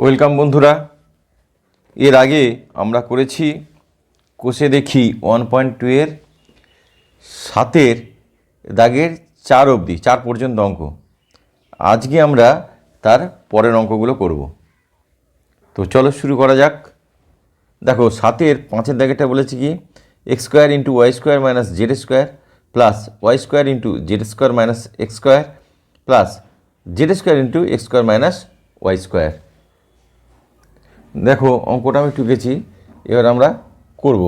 Welcome বন্ধুরা। এর আগে আমরা করেছি কোষে দেখি ওয়ান পয়েন্ট টু এর সাতের দাগের চার অবধি, চার পর্যন্ত অঙ্ক। আজকে আমরা তার পরের অঙ্কগুলো করব। তো চলো শুরু করা যাক। দেখো, সাতের পাঁচের দাগেরটা বলেছি কি? X square into Y square minus Z square plus Y square into Z square minus X square plus Z square into X square minus Y square. দেখো অঙ্কটা আমি টুকেছি এবার আমরা করব।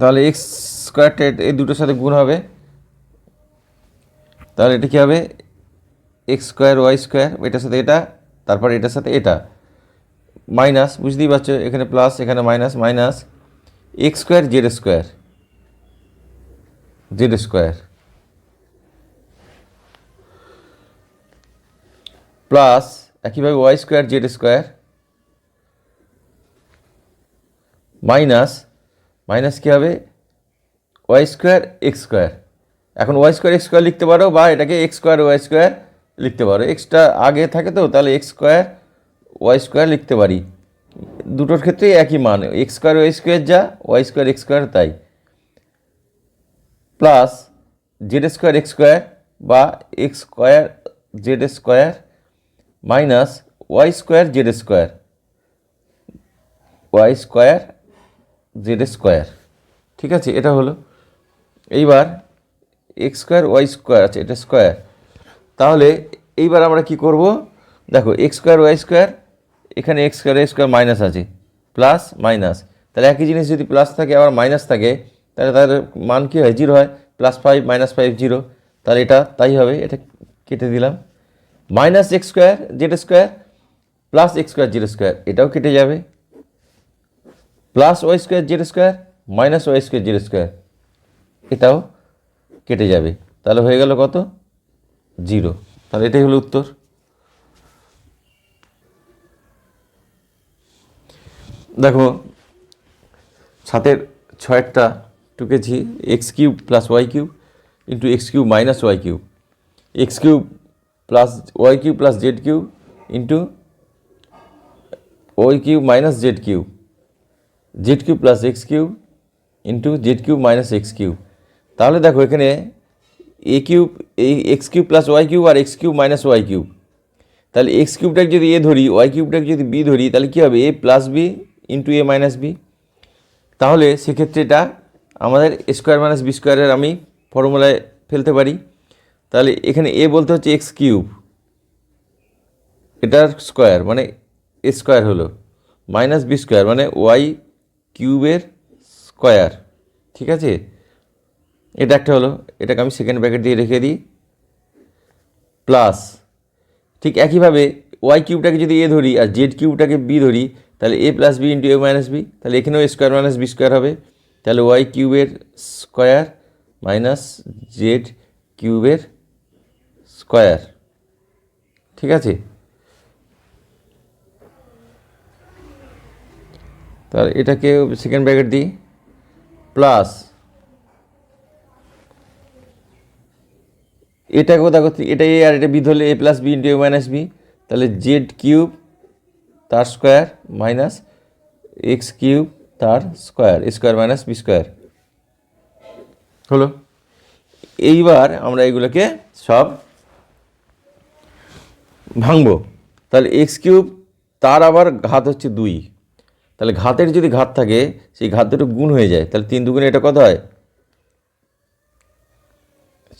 তাহলে এক্স স্কোয়ারটা এই দুটোর সাথে গুণ হবে। তাহলে এটা কী হবে? এক্স স্কোয়ার ওয়াই স্কোয়ার এটার সাথে এটা, তারপর এটার সাথে এটা। মাইনাস বুঝতেই পারছ, এখানে প্লাস এখানে minus minus X square Z square Z square plus একইভাবে Y square Z square minus minus কী হবে? ওয়াই স্কোয়ার এক্স স্কোয়ার এখন ওয়াই স্কোয়ার এক্স স্কোয়ার লিখতে পারো বা এটাকে এক্স স্কোয়ার ওয়াই স্কোয়ার লিখতে পারো। এক্সটা আগে থাকে তো, তাহলে এক্স স্কোয়ার ওয়াই স্কোয়ার লিখতে পারি। দুটোর ক্ষেত্রেই একই মান এক্স স্কোয়ার ওয়াই স্কোয়ার যা ওয়াই স্কোয়ার এক্স স্কোয়ার তাই। Plus Z square X square বা X square Z square minus Y square Z square. Y square Z square. ঠিক আছে, এটা হলো। এইবার এক্স স্কোয়ার, ওয়াই স্কোয়ার আছে এটা স্কোয়ার। তাহলে এইবার আমরা কি করব? দেখো, এক্স স্কোয়ার, ওয়াই স্কোয়ার, এখানে X square Y square minus আছে, প্লাস মাইনাস। তাহলে একই জিনিস যদি প্লাস থাকে, আবার মাইনাস থাকে, তাহলে তার মান কী হয়? জিরো হয়, plus five, minus five, zero. তাহলে এটা তাই হবে, এটা কেটে দিলাম। Minus X square, Z square, plus X square, Z square, এটাও কেটে যাবে। Plus Y square, Z square, minus Y square, Z square, এটাও কেটে যাবে। তাহলে হয়ে গেল কত? জিরো। তাহলে এটাই হলো উত্তর। দেখো, সাতের ছয়েরটা টুকেছি, X cube plus Y cube into X cube minus Y cube. X cube plus Y cube plus Z cube into Y cube minus Z cube Z cube plus X cube into Z cube minus X cube তাহলে দেখো এখানে A cube X cube plus Y cube R X cube minus Y cube তাহলে X কিউবটাকে যদি A ধরি Y কিউবটাকে যদি B ধরি, তাহলে কী হবে? A plus B into A minus B তাহলে সেক্ষেত্রে এটা আমাদের স্কোয়ার মাইনাস বি স্কোয়ারের আমি ফর্মুলায় ফেলতে পারি। তাহলে এখানে এ বলতে হচ্ছে এক্স কিউব এটার স্কোয়ার মানে এ স্কোয়ার হলো। মাইনাস বি স্কোয়ার মানে ওয়াই কিউবের স্কোয়ার ঠিক আছে? এটা একটা হলো, এটাকে আমি সেকেন্ড ব্র্যাকেট দিয়ে রেখে দিই। প্লাস ঠিক একইভাবে ওয়াই কিউবটাকে যদি এ ধরি আর জেড কিউবটাকে বি ধরি, তাহলে A plus B into A minus B তাহলে এখানেও স্কোয়ার মাইনাস বি স্কোয়ার হবে। তাহলে ওয়াই কিউবের স্কোয়ার মাইনাস জেড কিউবের স্কোয়ার। ঠিক আছে? তাহলে এটাকে সেকেন্ড ব্র্যাকেট দিই। প্লাস এটাকেও দেখো এটা এ আর এটা বি ধরলে A plus B into A minus B তাহলে জেড কিউব তার স্কোয়ার মাইনাস এক্স কিউব তার square square minus B square হলো? এইবার আমরা এগুলোকে সব ভাঙবো। তাহলে এক্স কিউব, তার আবার ঘাত হচ্ছে দুই। তাহলে ঘাতের যদি ঘাত থাকে, সেই ঘাত দুটো গুণ হয়ে যায়। তাহলে তিন দুগুণে এটা কত হয়?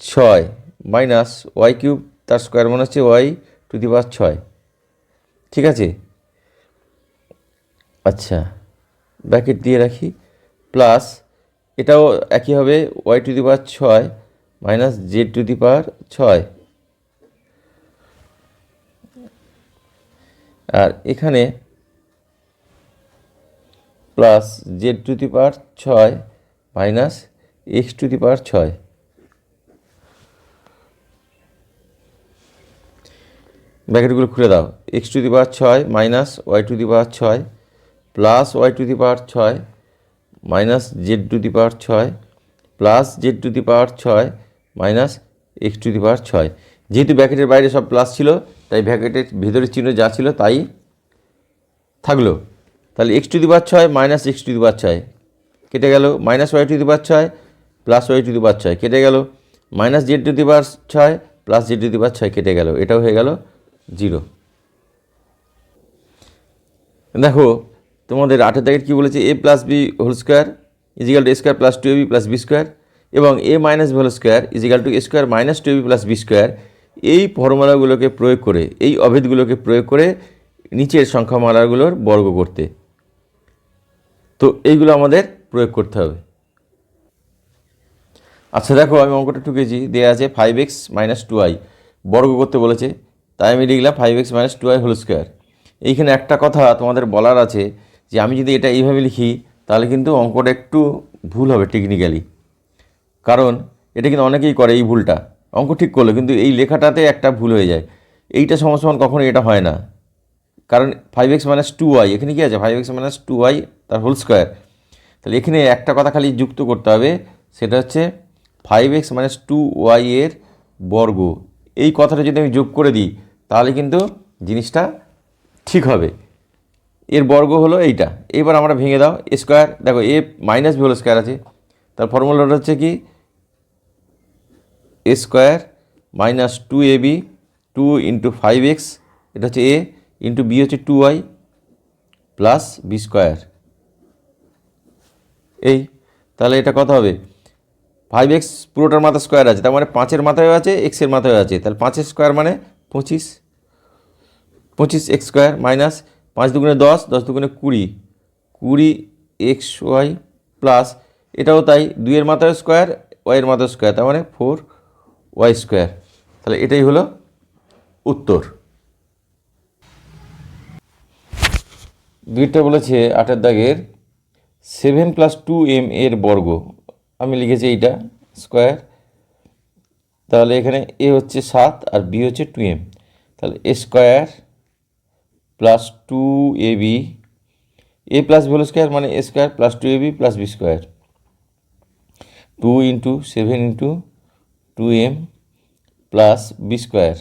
ছয় মাইনাস ওয়াই কিউব, তার স্কোয়ার মনে হচ্ছে ওয়াই টু দি পাওয়ার ছয়। ঠিক আছে? আচ্ছা ব্র্যাকেট দিয়ে রাখি। প্লাস এটাও একই হবে ওয়াই টু দি পাওয়ার ছয় minus Z to the power ছয়। এখানে plus Z to the power ছয় minus X to the power ছয়। ব্র্যাকেটগুলো খুলে দাও। এক্স টু দি পাওয়ার ছয় minus Y to the power ছয় plus Y to the power ছয় minus Z to the power ছয় plus Z to the power ছয় minus X to the power ছয়। যেহেতু ব্র্যাকেটের বাইরে সব প্লাস ছিল, তাই ব্র্যাকেটের ভিতরের চিহ্ন যা ছিল তাই থাকল। তাহলে এক্স টু দি পাওয়ার ছয় minus X to the power ছয়, কেটে গেল। Minus Y to the power ছয় plus Y to the power ছয়, কেটে গেল। Minus Z to the power ছয় plus Z to the power ছয়, কেটে গেল। এটাও হয়ে গেল জিরো দেখো, তোমাদের আটের দাগের কী বলেছে? A plus B whole square is equal to A square plus two A B plus B square এবং A minus B whole square is equal to A square minus two A B plus B square এই ফর্মুলাগুলোকে প্রয়োগ করে, এই অভেদগুলোকে প্রয়োগ করে নিচের সংখ্যামালাগুলোর বর্গ করতে। তো এইগুলো আমাদের প্রয়োগ করতে হবে। আচ্ছা দেখো আমি অঙ্কটা ঠুকেছি দেওয়া আছে five X minus two I বর্গ করতে বলেছে, তাই আমি লিখলাম five X minus two I whole square এইখানে একটা কথা তোমাদের বলার আছে যে আমি যদি এটা এইভাবে লিখি, তাহলে কিন্তু অঙ্কটা একটু ভুল হবে টেকনিক্যালি কারণ এটা কিন্তু অনেকেই করে এই ভুলটা। অঙ্ক ঠিক করল, কিন্তু এই লেখাটাতে একটা ভুল হয়ে যায়। এইটা সমান কখনো এটা হয় না। কারণ five X minus two Y এখানে কী আছে? Five X minus two Y তার হোল স্কোয়ার তাহলে এখানে একটা কথা খালি যুক্ত করতে হবে, সেটা হচ্ছে five X minus two Y এর বর্গ। এই কথাটা যদি আমি যোগ করে দিই, তাহলে কিন্তু জিনিসটা ঠিক হবে। এর বর্গ হলো এইটা। এবার আমরা ভেঙে দাও স্কোয়ার দেখো এ মাইনাস বি হলো স্কোয়ার আছে। তার ফর্মুলাটা হচ্ছে কি? A square minus two A B, two into five X, এটা হচ্ছে এ, ইন্টু বি হচ্ছে two Y, plus B square. এই, তাহলে এটা কত হবে? ফাইভ এক্স পুরোটার মাথা স্কোয়ার আছে, তার মানে পাঁচের মাথায় আছে, এক্সের মাথায় আছে, তাহলে পাঁচের স্কোয়ার মানে পঁচিশ। পঁচিশ এক্স স্কোয়ার মাইনাস পাঁচ দুগুণে দশ দশ দুগুণে কুড়ি। কুড়ি এক্স ওয়াই প্লাস, এটাও তাই, দুইয়ের মাথায় স্কোয়ার, ওয়াইয়ের মাথায় স্কোয়ার, তার মানে ফোর ওয়াই স্কোয়ার তাহলে এটাই হলো উত্তর। দুইটা বলেছে আটের দাগের সেভেন প্লাস টু এম এর বর্গ। আমি লিখেছি এইটা স্কোয়ার তাহলে এখানে এ হচ্ছে সাত আর বি হচ্ছে টু এম তাহলে A square plus two A B A plus B whole square মানে A square plus two A B plus B square two into seven into two M plus B square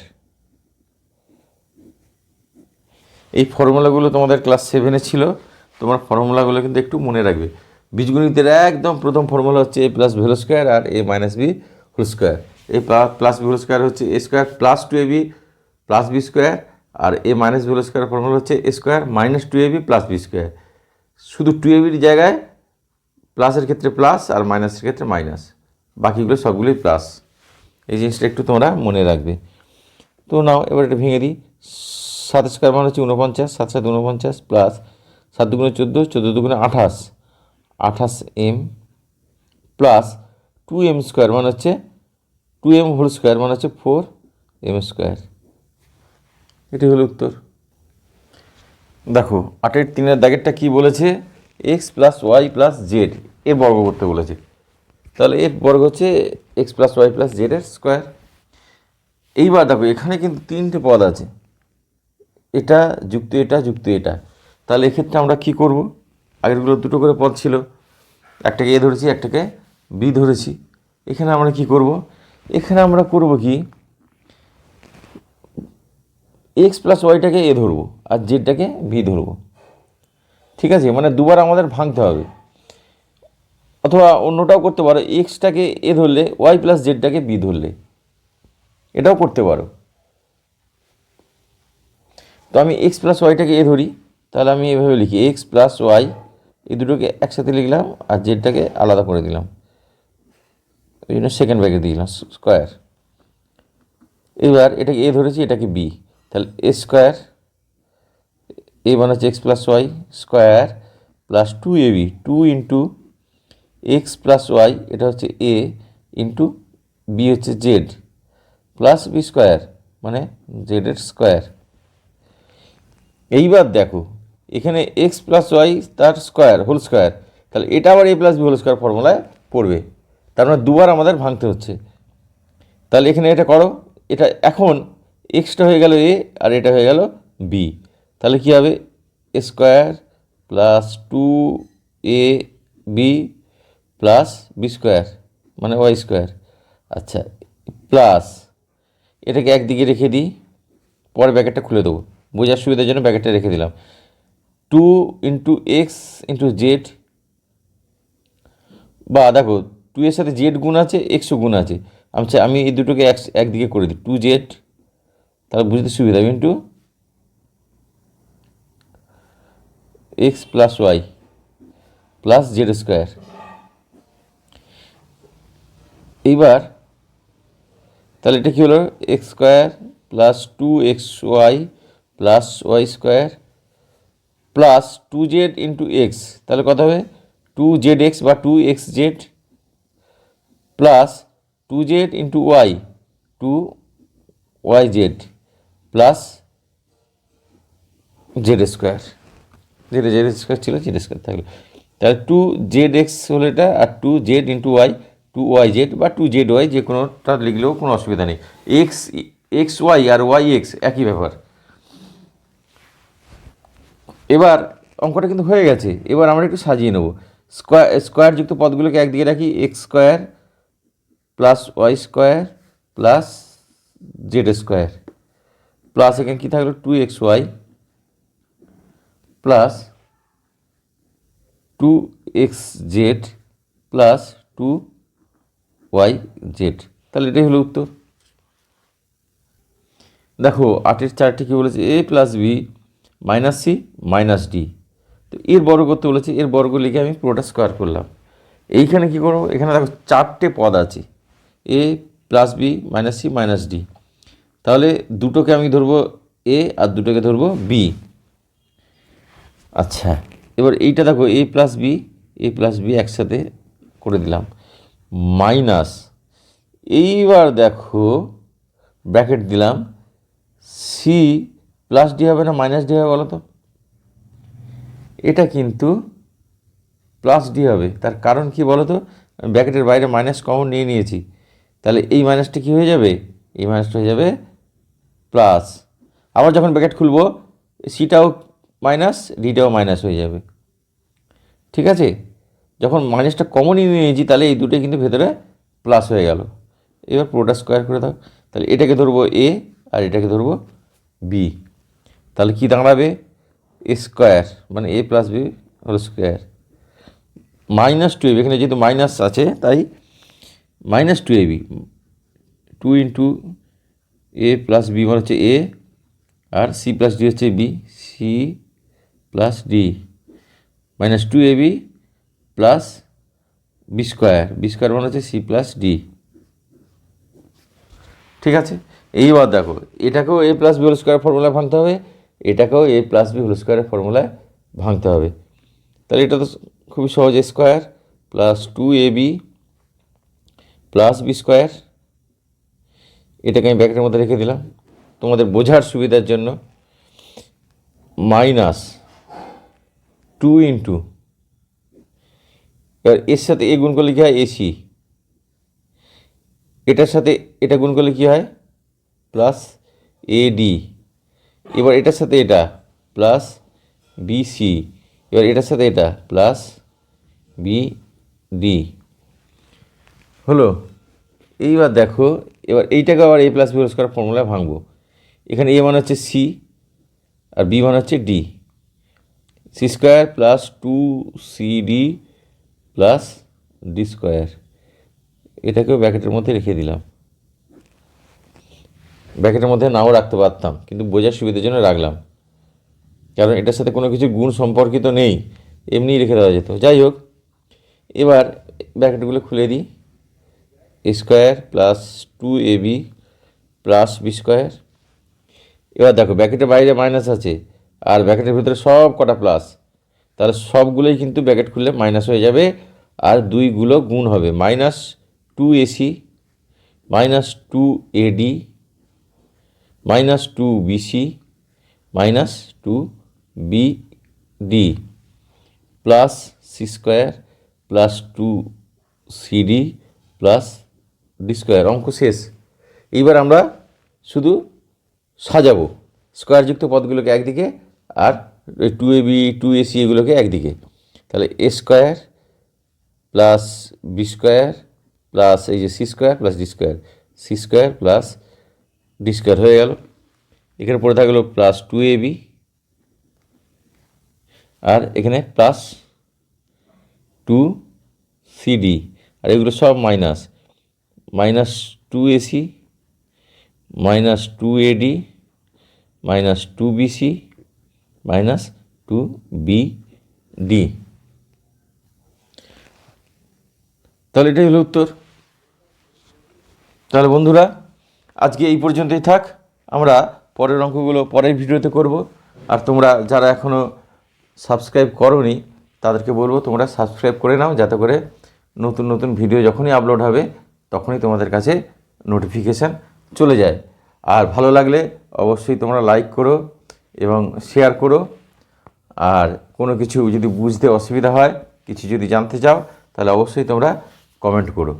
এই ফর্মুলাগুলো তোমাদের class সেভেনে ছিল। তোমার ফর্মুলাগুলো কিন্তু একটু মনে রাখবে। বীজগণিতের একদম প্রথম ফর্মুলা হচ্ছে A plus B whole square R A minus B whole square A plus whole square হচ্ছে A square plus two A B plus B square R A minus whole square formula হচ্ছে A square minus two A B plus B square শুধু two A বির জায়গায় প্লাসের ক্ষেত্রে plus আর মাইনাসের ক্ষেত্রে minus বাকিগুলো সবগুলোই প্লাস এই জিনিসটা একটু তোমরা মনে রাখবে। তো নাও, এবার এটা ভেঙে দিই। সাত স্কোয়ার মানে হচ্ছে উনপঞ্চাশ সাত সাত উনপঞ্চাশ প্লাস সাত দুগুণে চোদ্দ চোদ্দ দুগুণে আঠাশ আঠাশ M plus two M square মানে হচ্ছে টু এম হোল স্কোয়ার মানে হচ্ছে ফোর এম স্কোয়ার এটি হলো উত্তর। দেখো, আটের তিনের দাগেরটা কি বলেছে? X plus Y plus Z এর বর্গ করতে বলেছে। তাহলে এর বর্গ হচ্ছে এক্স প্লাস ওয়াই প্লাস জেডের স্কোয়ার এইবার দেখো, এখানে কিন্তু তিনটে পদ আছে। এটা যুক্ত এটা যুক্ত এটা। তাহলে এক্ষেত্রে আমরা কি করব? আগেরগুলো দুটো করে পদ ছিল। একটাকে এ ধরেছি, একটাকে বি ধরেছি। এখানে আমরা কি করব? এখানে আমরা করব কি? এক্স প্লাস ওয়াইটাকে এ ধরবো আর জেডটাকে বি ধরবো। ঠিক আছে? মানে দুবার আমাদের ভাঙতে হবে। অথবা অন্যটাও করতে পারো এক্সটাকে এ ধরলে ওয়াই প্লাস জেডটাকে বি ধরলে। এটাও করতে পারো। তো আমি এক্স প্লাস ওয়াইটাকে এ ধরি, তাহলে আমি এভাবে লিখি এক্স প্লাস ওয়াই এই দুটোকে একসাথে লিখলাম আর জেডটাকে আলাদা করে দিলাম। ওই জন্য সেকেন্ড ব্যাগে দিলাম স্কোয়ার এবার এটাকে এ ধরেছি, এটাকে বি তাহলে এ স্কোয়ার এ মানে হচ্ছে X plus Y square plus two A B two into X plus Y এটা হচ্ছে এ ইন্টু বি হচ্ছে জেড প্লাস বি স্কোয়ার মানে জেডের স্কোয়ার এইবার দেখো, এখানে এক্স প্লাস ওয়াই তার স্কোয়ার হোল স্কোয়ার তাহলে এটা আবার A plus B whole square ফর্মুলায় পড়বে। তার মানে দুবার আমাদের ভাঙতে হচ্ছে। তাহলে এখানে এটা করো, এটা এখন এক্সটা হয়ে গেল এ আর এটা হয়ে গেল বি তাহলে কী হবে? Square plus two A B plus B square মানে ওয়াই স্কোয়ার। আচ্ছা প্লাস এটাকে একদিকে রেখে দিই, পরে ব্যাকেটটা খুলে দেবো। বোঝার সুবিধার জন্য ব্যাকেটটা রেখে দিলাম। Two into X into Z, বা দেখো, টু এর সাথে জেড গুণ আছে এক্সও গুণ আছে। আমি চাই- আমি এই দুটোকে এক একদিকে করে দিই। টু জেড, তাহলে বুঝতে সুবিধা into X plus Y plus Z square. এইবার, তাহলে এটা কী হলো? X square plus two X Y plus Y square plus two Z into X তাহলে কত হবে? টু জেড এক্স বা two X Z plus two Z into Y two Y Z plus Z square যেটা Z square ছিল Z square থাকল। তাহলে two Z X হলো এটা আর two Z into Y two Y Z বা two Z Y যে কোনোটা লিখলেও কোনো অসুবিধা নেই। এক্স এক্স ওয়াই আর ওয়াই এক্স একই ব্যাপার। এবার অঙ্কটা কিন্তু হয়ে গেছে। এবার আমরা একটু সাজিয়ে নেব। স্কোয়ার স্কোয়ারযুক্ত পদগুলোকে একদিকে রাখি X square plus Y square plus Z square plus এখানে কী থাকল? Two X Y plus two X Z plus two Y Z. তাহলে এটাই হলো উত্তর। দেখো, আটের চারটি কী বলেছে? A plus B minus C minus D. তো এর বর্গ করতে বলেছে, এর বর্গ লিখে আমি পুরোটা স্কোয়ার করলাম। এইখানে কী করব? এখানে দেখো চারটে পদ আছে। A plus B minus C minus D. তাহলে দুটোকে আমি ধরবো এ আর দুটোকে ধরবো বি। আচ্ছা এবার এইটা দেখো, A plus B, A plus B একসাথে করে দিলাম। মাইনাস এইবার দেখো ব্র্যাকেট দিলাম সি প্লাস ডি হবে না মাইনাস ডি হবে বলো তো? এটা কিন্তু প্লাস ডি হবে। তার কারণ কি বলো তো? ব্র্যাকেটের বাইরে মাইনাস কমন নিয়ে নিয়েছি। তাহলে এই মাইনাসটা কী হয়ে যাবে? এই মাইনাসটা হয়ে যাবে প্লাস আবার যখন ব্র্যাকেট খুলবো সিটাও মাইনাস ডিটাও মাইনাস হয়ে যাবে। ঠিক আছে? যখন মাইনাসটা কমনই নিয়েছি তাহলে এই দুটোই কিন্তু ভেতরে প্লাস হয়ে গেল। এবার পুরোটা স্কোয়ার করে দাও। তাহলে এটাকে ধরবো এ আর এটাকে ধরবো বি তাহলে কি দাঁড়াবে? এ স্কোয়ার মানে এ প্লাস বি হলো স্কোয়ার মাইনাস টু এবি এখানে যেহেতু মাইনাস আছে, তাই minus two AB two into A plus B মানে হচ্ছে এ আর সি প্লাস ডি হচ্ছে B C plus D minus two AB plus B square B square মানে হচ্ছে সি প্লাস ডি ঠিক আছে? এইবার দেখো, এটাকেও A plus B whole square ফর্মুলায় ভাঙতে হবে, এটাকেও এ প্লাস বি হোল স্কোয়ারের ফর্মুলায় ভাঙতে হবে। তাহলে এটা তো খুবই সহজ square plus two A B plus B square এটাকে আমি ব্যাকেটের মধ্যে রেখে দিলাম। তোমাদের বোঝার সুবিধার জন্য মাইনাস টু ইন্টু এবার এর সাথে এ গুণ করলে কী হয়? এসি। এটার সাথে এটা গুণ করলে কী হয়? Plus AD. এবার এটার সাথে এটা প্লাস বিসি। এবার এটার সাথে এটা প্লাস বিডি। হলো? এইবার দেখো, এবার এইটাকে আবার এ প্লাস বি স্কোয়ার ফর্মুলায় ভাঙবো। এখানে এ মানে হচ্ছে সি, আর বি মানে হচ্ছে D. C square plus two C D plus D square এটাকেও ব্র্যাকেটের মধ্যে রেখে দিলাম। ব্র্যাকেটের মধ্যে নাও রাখতে পারতাম, কিন্তু বোঝার সুবিধার জন্য রাখলাম। কারণ এটার সাথে কোনো কিছু গুণ সম্পর্কিত নেই, এমনিই রেখে দেওয়া যেত। যাই হোক, এবার ব্র্যাকেটগুলো খুলে দিই। Square plus two A B plus B square এবার দেখো ব্র্যাকেটের বাইরে মাইনাস আছে, আর ব্র্যাকেটের ভিতরে সব কটা প্লাস তাহলে সবগুলোই কিন্তু ব্র্যাকেট খুললে মাইনাস হয়ে যাবে আর দুইগুলো গুণ হবে। Minus two AC minus two AD minus two BC minus two BD plus C square plus two CD plus D square. অঙ্ক শেষ। এইবার আমরা শুধু সাজাবো। স্কোয়ারযুক্ত পদগুলোকে একদিকে আর two A B two A C এগুলোকে একদিকে। তাহলে A square plus B square plus এই যে C square plus D square C square plus D square হয়ে গেল। এখানে পড়ে থাকল প্লাস টু এ বি আর এখানে প্লাস টু সিডি আর এগুলো সব minus minus two AC minus two AD minus two BC minus two BD তাহলে এটাই হলো উত্তর। তাহলে বন্ধুরা, আজকে এই পর্যন্তই থাক। আমরা পরের অঙ্কগুলো পরের ভিডিওতে করব। আর তোমরা যারা এখনও সাবস্ক্রাইব করনি, তাদেরকে বলব তোমরা সাবস্ক্রাইব করে নাও, যাতে করে নতুন নতুন ভিডিও যখনই আপলোড হবে, তখনই তোমাদের কাছে নোটিফিকেশান চলে যায়। আর ভালো লাগলে অবশ্যই তোমরা লাইক করো এবং শেয়ার করো। আর কোনো কিছু যদি বুঝতে অসুবিধা হয়, কিছু যদি জানতে চাও, তাহলে অবশ্যই তোমরা কমেন্ট করো।